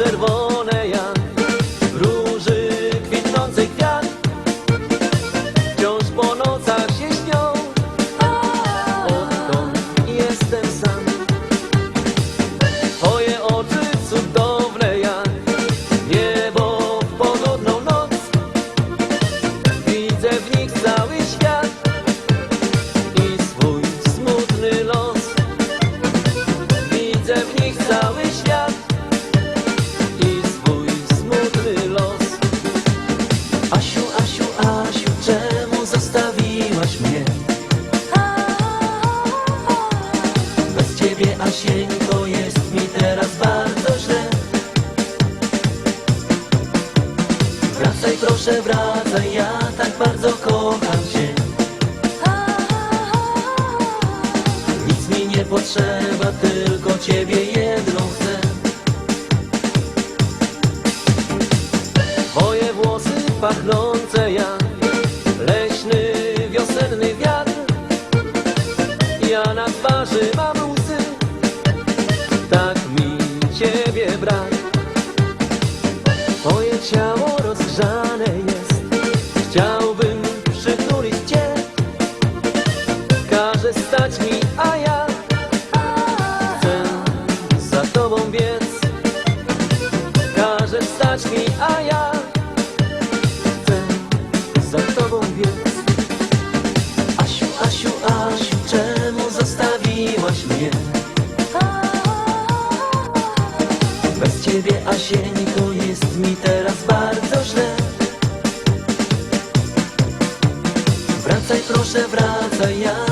observó ja tak bardzo kocham cię. Nic mi nie potrzeba, tylko ciebie jedną chcę. Twoje włosy pachnące jak leśny wiosenny wiatr. Ja na twarzy mam łzy, tak mi ciebie brak. Twoje ciało rozgrzane a ja chcę za tobą biec. Każe stać mi, a ja chcę za tobą biec. Asiu, Asiu, Asiu, czemu zostawiłaś mnie? Bez ciebie, Asieńko, jest mi teraz bardzo źle. Wracaj, proszę, wracaj, ja